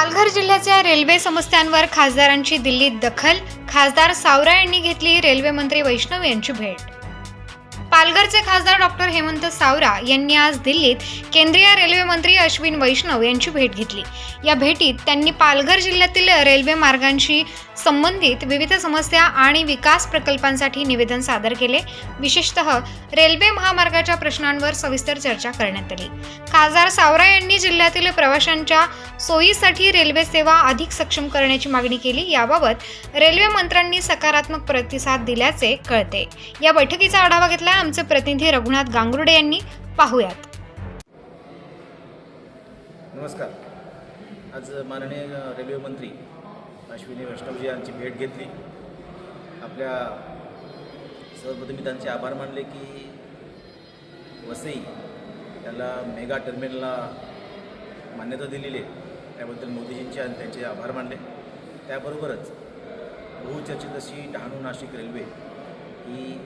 पालघर जिल्ह्याच्या रेल्वे समस्यांवर खासदारांची दिल्लीत दखल. खासदार सावरा यांनी घेतली रेल्वे मंत्री वैष्णव यांची भेट. पालघरचे खासदार डॉक्टर हेमंत सावरा यांनी आज दिल्लीत केंद्रीय रेल्वे मंत्री अश्विन वैष्णव यांची भेट घेतली. या भेटीत त्यांनी पालघर जिल्ह्यातील रेल्वे मार्गांशी संबंधित विविध समस्या आणि विकास प्रकल्पांसाठी निवेदन सादर केले. विशेषतः रेल्वे महामार्गाच्या प्रश्नांवर सविस्तर चर्चा करण्यात आली. खासदार सावरा यांनी जिल्ह्यातील प्रवाशांच्या सोयीसाठी रेल्वे सेवा अधिक सक्षम करण्याची मागणी केली. याबाबत रेल्वे मंत्र्यांनी सकारात्मक प्रतिसाद दिल्याचे कळते. या बैठकीचा आढावा घेतला आमचे प्रतिनिधी रघुनाथ गांगुर्डे यांनी पाहूयात. नमस्कार. आज माननीय रेल्वे मंत्री अश्विनी वैष्णवजी यांची भेट घेतली. आपल्या सर्वप्रथम मी त्यांचे आभार मानले की वसई त्याला मेगा टर्मिनलला मान्यता दिलेली आहे. त्याबद्दल मोदीजींचे आणि त्यांचे आभार मानले. त्याबरोबरच बहुचर्चित अशी डहाणू नाशिक रेल्वे ही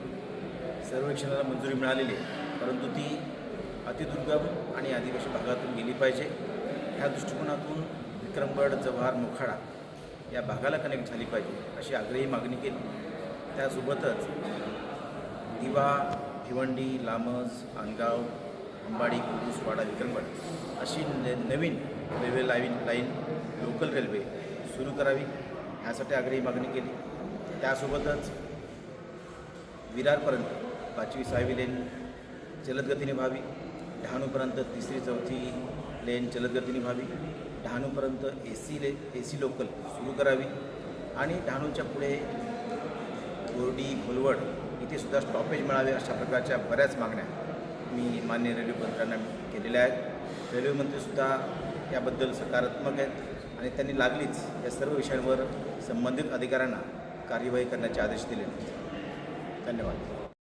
सर्वेक्षणाला मंजुरी मिळालेली आहे. परंतु ती अतिदुर्गम आणि आदिवासी भागातून गेली पाहिजे. ह्या दृष्टिकोनातून विक्रमगड जव्हार मोखाडा या भागाला कनेक्ट झाली पाहिजे अशी आग्रही मागणी केली. त्यासोबतच दिवा भिवंडी लामज आनगाव अंबाडी कुरुस वाडा विक्रमगड अशी न नवीन railway line line local railway सुरू करावी ह्यासाठी आग्रही मागणी केली. त्यासोबतच विरारपर्यंत पाचवी सहावी लेन जलदगतीने व्हावी. डहाणूपर्यंत तिसरी चौथी लेन जलदगतीने व्हावी. डहाणूपर्यंत ए सी ले ए सी लोकल सुरू करावी. आणि डहाणूच्या पुढे बोर्डी भोलवड इथे सुद्धा स्टॉपेज मिळावे अशा प्रकारच्या बऱ्याच मागण्या मी मान्य रेल्वे मंत्र्यांना केलेल्या आहेत. रेल्वे मंत्रीसुद्धा याबद्दल सकारात्मक आहेत आणि त्यांनी लागलीच या सर्व विषयांवर संबंधित अधिकाऱ्यांना कार्यवाही करण्याचे आदेश दिले. आहेत धन्यवाद.